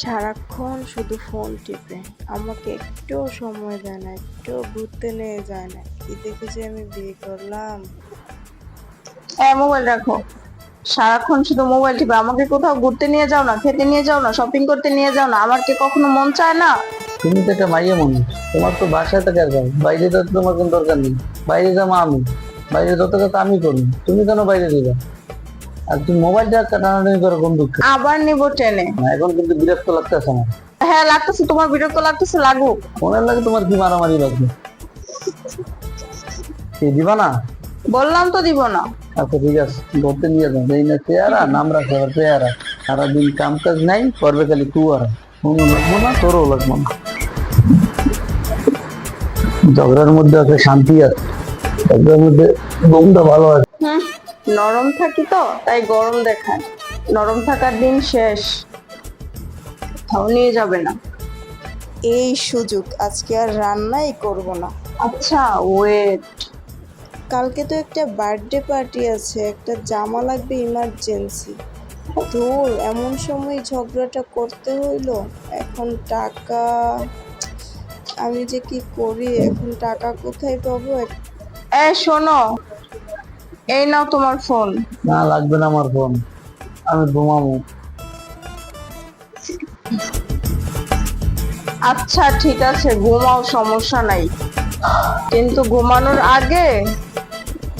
সারাক্ষণ শুধু ফোন টিপে। আমাকে একটুও সময় দেয় না একটুও ঘুরতে নিয়ে যায় না। কি দেখে যে আমি বিয়ে করলাম? হ্যাঁ মোবাইল রাখো সারাক্ষণ শুধু মোবাইল টিপে। আমাকে কোথাও ঘুরতে নিয়ে যাও না খেতে নিয়ে যাও না শপিং করতে নিয়ে যাও না। আমার কি কখনো মন চায় না? তুমি তো একটা মাইয়া মানুষ। তোমার তো বাসায় থাকার কাজ বাইরে তো তোমার কোনো দরকার নেই। বাইরে যাব আমি। বাইরে যত কথা আমি করব তুমি কেন বাইরে দিবা? আর তুমি মোবাইলটা টানাটানি করো কোন দুঃখ? আবার নিব ট্রেনে। এখন কিন্তু বিরক্ত লাগতেছে আমার। হ্যাঁ লাগতেছে তোমার বিরক্ত লাগতেছে লাগুক। মনের লাগে তোমার কি মারামারি লাগবে? দিবা না? বললাম তো দিব না। আচ্ছা ঠিক আছে নিয়ে যাও। এই না চেয়ারা নাম রাখে আবার চেয়ারা সারাদিন কাম কাজ নাই করবে খালি কুয়ারা। কোনো লাগবো না তোরও লাগবো না। ঝগড়ার মধ্যে আছে শান্তি আছে। ঝগড়ার মধ্যে ভালো আছে। নরম থাকি তো তাই গরম দেখায়। নরম থাকার দিন শেষ। কোথাও নিয়ে যাবে না। এই সুযোগ আজকে আর রান্নাই করব না। আচ্ছা ওয়েট কালকে তো একটা বার্থডে পার্টি আছে একটা জামা লাগবে ইমার্জেন্সি ধুর এমন সময় ঝগড়াটা করতে হইল এখন টাকা আমি যে কি করি এখন টাকা কোথায় পাবো? এ শোনো এই নাও তোমার ফোন। না লাগবে না আমার ফোন। আমি ঘুমাবো। আচ্ছা ঠিক আছে ঘুমাও সমস্যা নাই। কিন্তু ঘুমানোর আগে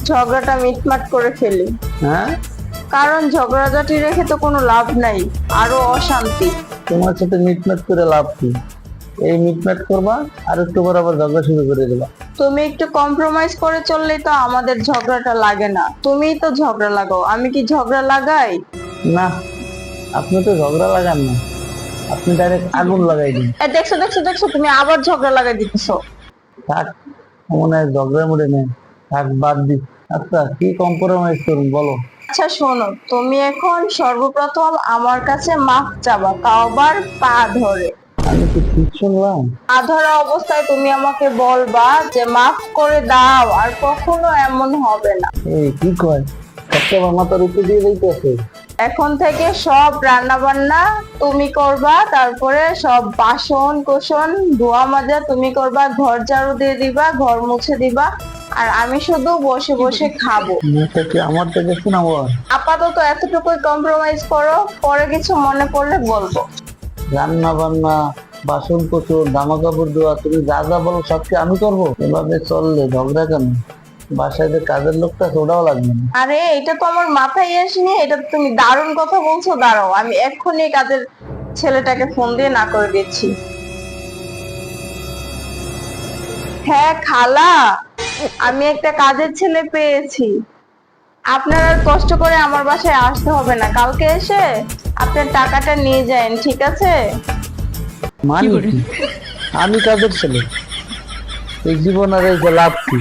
ঝগড়াটা মিটমাট করে ফেলি। হ্যাঁ? কারণ ঝগড়াঝাটি রেখে তো কোনো লাভ নাই আরও অশান্তি। তোমার সাথে মিটমাট করে লাভ কি? এই মিটমাট করবা আর একটু পর আবার ঝগড়া শুরু করে দেবা। তুমি একটু কম্প্রোমাইজ করে চললেই তো আমাদের ঝগড়াটা লাগে না। তুমিই তো ঝগড়া লাগাও আমি কি ঝগড়া লাগাই? না আপনি তো ঝগড়া লাগান না। আপনি ডাইরেক্ট আগুন লাগাই দিন। এ দেখছ দেখছ দেখছ তুমি আবার ঝগড়া লাগাই দিতেছো। থাক মনে হয় ঝগড়া মধ্যে নেই। থাক বাদ দি। আচ্ছা কি কম্প্রোমাইজ করুন বলো। আচ্ছা শোনো তুমি এখন সর্বপ্রথম আমার কাছে মাফ চাবা তাও আবার পা ধরে। কি ঠিক শুনলাম পা অবস্থায় তুমি আমাকে বলবা যে মাফ করে দাও আর কখনো এমন হবে না। এই কি কয়? একটা আমার উপরে দিয়ে দিতেছে। এখন থেকে সব রান্না বান্না তুমি করবা তারপরে সব বাসন কোসন ধোয়া মাজা তুমি করবা ঘর ঝাড়ু দিয়ে দিবা ঘর মুছে দিবা আর আমি শুধু বসে বসে খাব। আমার থেকে শোনাবো? আপাতত এতটুকুই কম্প্রোমাইজ করো পরে কিছু মনে পড়লে বলব। রান্না বান্না বাসন কোচর, জামা কাপড় ধোয়া, তুমি যা যা বলো সবকে আমি করব? এভাবে চললে ঝগড়া কেন? বাসায় যে কাজের লোকটা ওটাও লাগবে না। আরে, এটা তো আমার মাথায় আসেনি এটা তুমি দারুণ কথা বলছো, দাঁড়াও, আমি এক্ষুনি কাজের ছেলেটাকে ফোন দিয়ে না করে দিচ্ছি। হ্যাঁ খালা, আমি একটা কাজের ছেলে পেয়েছি। আপনার আর কষ্ট করে আমার বাসায় আসতে হবে না। কালকে এসে আপনার টাকাটা নিয়ে যান, ঠিক আছে? মানে আমি কাদের ছেলে? এই জীবন আর এই গোলাপ লাভ কি?